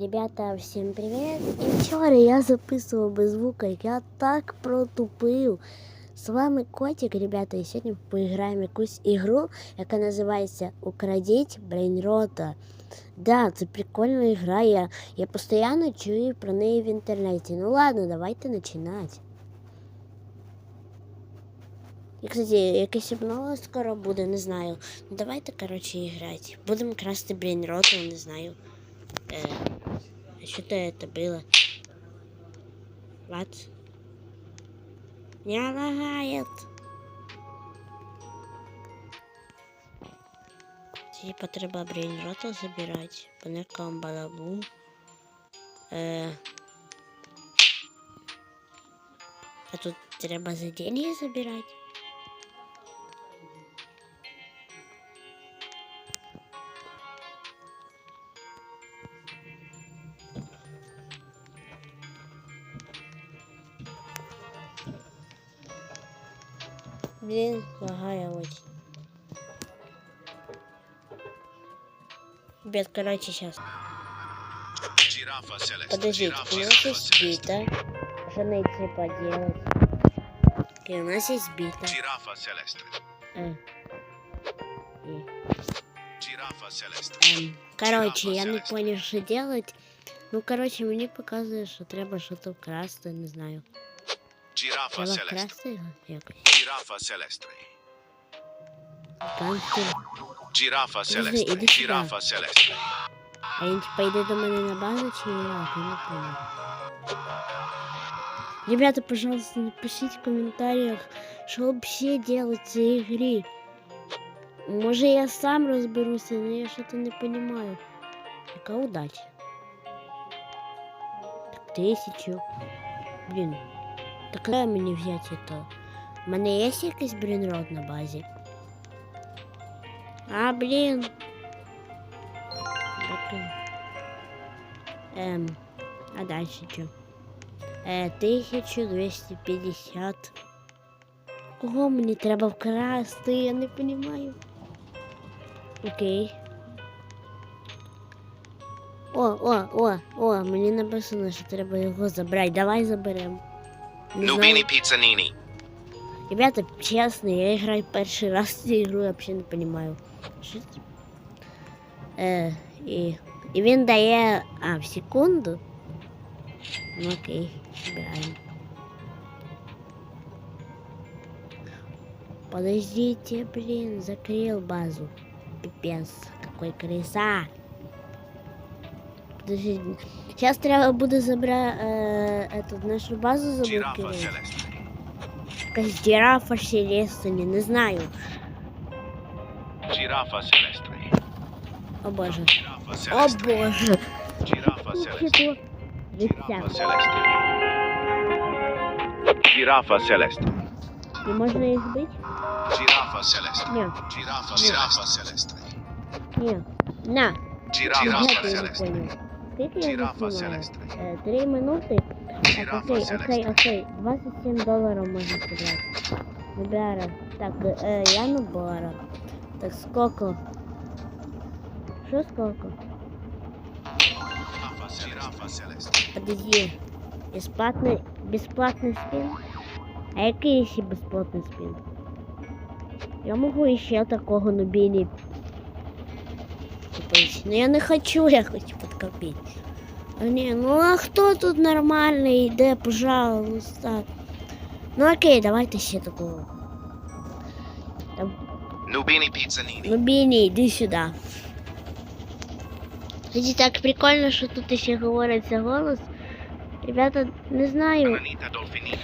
Ребята, всем привет! І вчора я записував без звука, я так протупив. З вами Котик, ребята, і сьогодні поіграємо якусь ігру, яка називається Украдіть Брейнрота. Да, це прикольна гра, я, я постійно чую про неї в інтернеті. Ну ладно, давайте починати. І, кстати, якесь обнова скоро буде, не знаю. Ну давайте, коротше, грати. Будемо красти брейнроту, не знаю. Э, что-то это было. Вот. Не лагает. Типа треба брейнрота забирать. По некам балабу. Э, а тут треба за деньги забирать. Блин, лагая очень. Ребят, короче, сейчас. Подождите, у нас есть бита. Что найти поделать? Окей, у нас есть бита. Жирафа Селеста. Э. И, эм, Короче, я не понял, что делать. Ну, короче, мені показує, що треба щось вкрасти, не знаю. Жирафа Треба його якось. Girafa Celestrii. Girafa Celestrii. Girafa Celestrii. A gente пойдет до мене на базу чи я не помню. Ребята, пожалуйста, напишите в комментариях, что вообще делать в этой игре. Может я сам разберусь, но я что-то не понимаю. Какая удача. Так, тысячу. Блин, так когда мне взять это? У мене є якийсь брінрод на базі? А, блін. Окей. Эм, а дальше что? Э, 1250. Кого мені треба вкрасти? Я не понимаю. Окей. О, о, о, о, мені написано, що треба його забрати. Давай заберемо. Не знаю. Nubini Pizzanini. Ребята, честно, я играю перший раз в цю ігру, я взагалі не понимаю. Що це? Е, і, і він дає. А, в секунду. Ну окей, збираємо. Подождите, блин, закрыл базу. Пипец, какой крыса. Подождите. Сейчас треба буде забрати е, эту нашу базу Жирафа заблокировать. Селеста. Якась дірафа Селестрі, не знаю. Жирафа Селестрі. О боже. О боже. Жирафа Селестрі. Жирафа Селестрі. Не можна їх бити? Жирафа Селестрі. Ні. Жирафа Жирафа Селестрі. Ні. На. Жирафа Селестрі. Жирафа Селестрі. Три минуты. Так, окей, окей, окей. 27 доларів можна зібрати. Набера. Так, е, я набора. Так, сколько? Що сколько? Подожди. Бесплатный, бесплатный спин? А який ще безплатний спин? Я можу ще такого нубіні купити. Ну я не хочу, я хочу подкопити. А ні, ну а хто тут нормальний йде, пожалуйста. Ну окей, давайте ще такого. Там, Nubini Pizzanini. Нубіні, йди сюди. Кстати, так прикольно, що тут ще говориться голос. Ребята, не знаю. Anita Dolfini.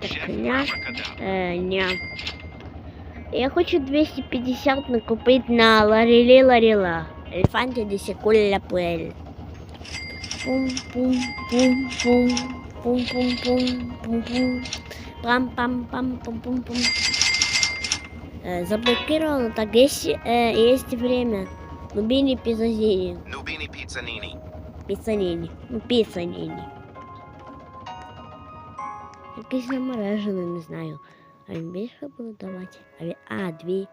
Так, Шеф ня. Абракадабра. Е, ня. Я хочу 250 накупити на Ларілі Ларіла. Елефанті десикуля пуель. Пум пум пум пум пум пум пум пум пум пам пам пам пум пум пум э, Заблокировано, так есть, э, есть время. Нубини пизазини. Nubini Pizzanini. Піцаніні. Ну, піцаніні. Якийсь наморожений, не знаю. А він більше буде давати. А, він... а дві.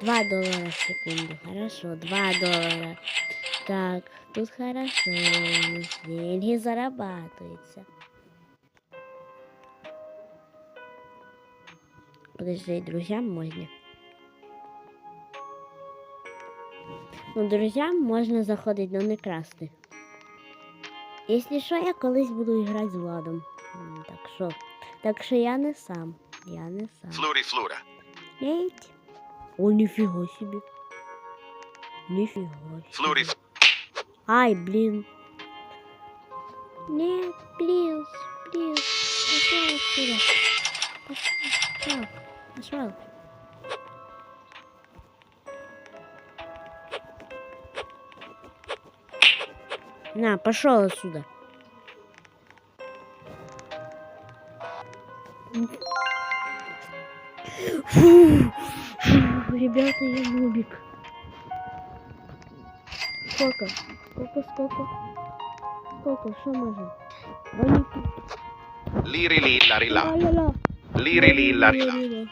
2 доллара в секунду. Хорошо, 2 доллара. Так, тут хорошо. Деньги зарабатываются. Подожди, друзьям можно. Ну, друзьям можна заходити, але не красти. Якщо що, я колись буду грати з Владом. Так що. Так що я не сам. Я не сам. Fluri Flura. Єть. О, ніфіга собі. Ніфіга собі. Fluri F- Ай, блин. Нет, плиз, плиз. Пошел отсюда. Пошел. Пошел. На, пошел отсюда. Фу, фу, ребята, я нубик. Сколько? Сколько, сколько? Сколько? Что можно? Liri lilla rilla. Ла-ла-ла. Liri lilla rilla.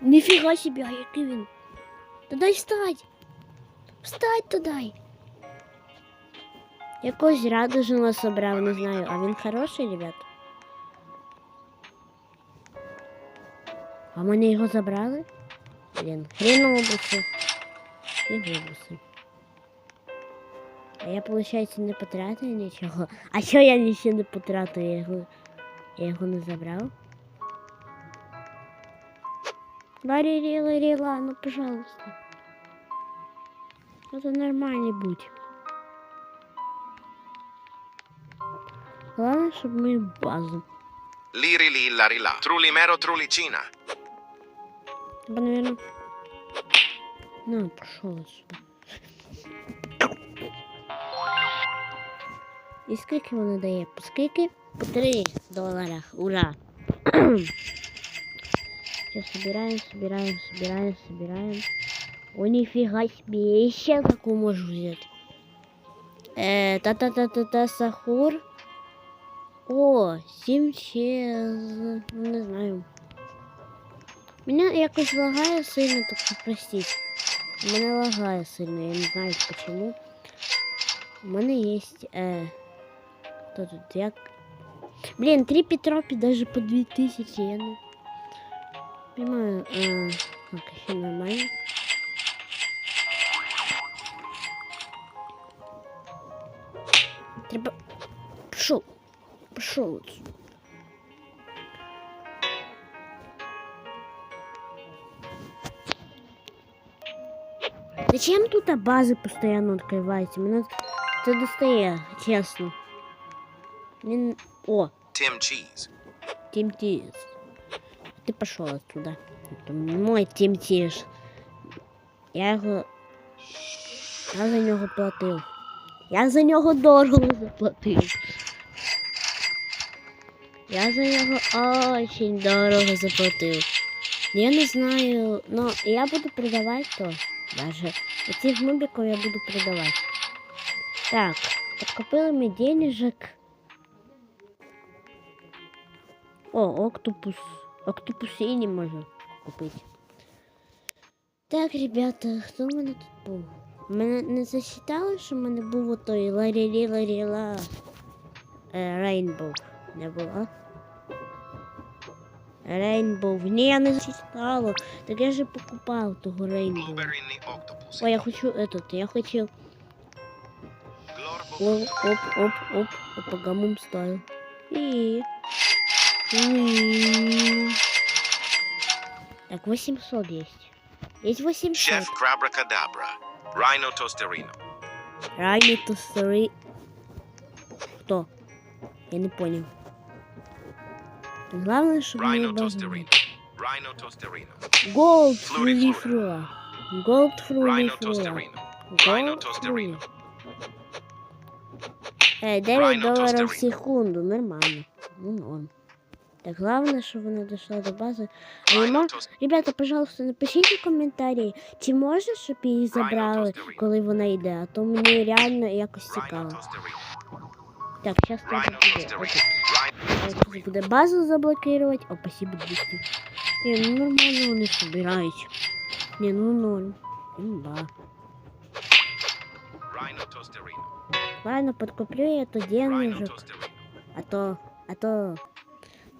Нифига себе, а який він. Та дай встать. Встать то дай. Якогось радужного собрав, не знаю. А він хороший, ребят? А мене його забрали? Блін, хреновуси. І вибуси. А я, виходить, не потратив нічого. А що я нічого не потратив? Я його, я його не забрав? Ларри, Ларри, ну пожалуйста. Это нормальный будь. Главное, чтобы мы базу. Liri lilla rilla. Trulimero trulicina. Типа, наверное... На, пошел отсюда. І скільки воно дає? По скільки? По 3 долара. Ура! Сейчас собираем, собираем, собираем, собираем. О, нифига себе, я еще такую можу взять. Э, та-та-та-та-та, сахур. О, сім чез. Ну, не знаю. Мене якось лагає сильно, так що простіть. Мене лагає сильно, я не знаю почему. У мене є. Е, хто тут як? Блін, три Петропі даже по 2000, я не понимаю. Е, так, ще нормально. Треба. Пішов. Пішов отсюда. Зачем тут базы постоянно открываются? Меня это достає, честно. Мне... О, Tim Cheese. Тим Тиш. Ты пошел оттуда. Это мой Тим Тиш. Я його... Я за нього платив. Я за нього дорого заплатив. Я за нього очень дорого заплатив. Я не знаю, но я буду продавать то Даже этих нубиков я буду продавать. Так, подкопили ми денежек. О, октопус. Октопусині можна купити. Так, ребята, хто в мене тут був? Мене не засчитали, що в мене був отой ларілі ларіла Рейнбоу. Не було? Рейнбоу. Ні, я не засчитала. Так я же покупав того Рейнбоу. Ой, я хочу этот, я хочу... Glorbo. Оп, оп, оп, оп, опагамум стайл. И... И... Так, 800 есть. Есть 800. Chef Crabracadabra. Rhino Tosterino. Райми Тустери... Кто? Я не понял. Главное, чтобы Rhino мне база... Tosterino. Rhino Tosterino. Голд Флорифлора. фрули Голд фрули Rhino Tosterino. Rhino Tosterino. Э, 9 Rhino долларов в Tosterino. секунду, нормально. Ну, норм. Так, главное, чтобы она дошла до базы. А не Rhino мо- Tosterino. Ребята, пожалуйста, напишіть в коментарі, чи можна, щоб її забрали, Tosterino. коли вона йде, а то мені реально якось Rhino цікаво. Tosterino. Так, зараз треба Буде. Буде базу заблокувати. О, спасибо, 200. Ні, ну нормально вони собирають. Не, ну ноль. Имба. Ладно, подкуплю я эту денежек. А то, а то...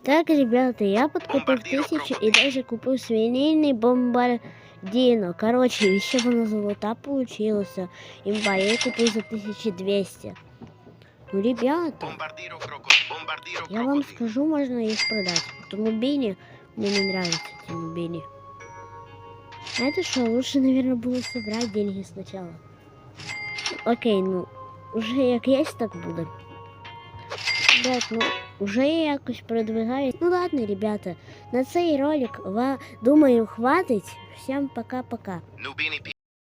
Так, ребята, я подкупил тысячу и даже купил свинейный бомбардино. Короче, еще вона золота получилась. Имба, я ее купил за 1200. Ну, ребята, я вам скажу, можно их продать. Вот нубини, мне не нравятся эти нубини. А это что, лучше, наверное, было собрать деньги сначала. Окей, ну, уже як есть, так буде. Ребят, ну, уже я якось продвигаюсь. Ну ладно, ребята, на цей ролик, ва, думаю, хватить. Всем пока-пока. Nubini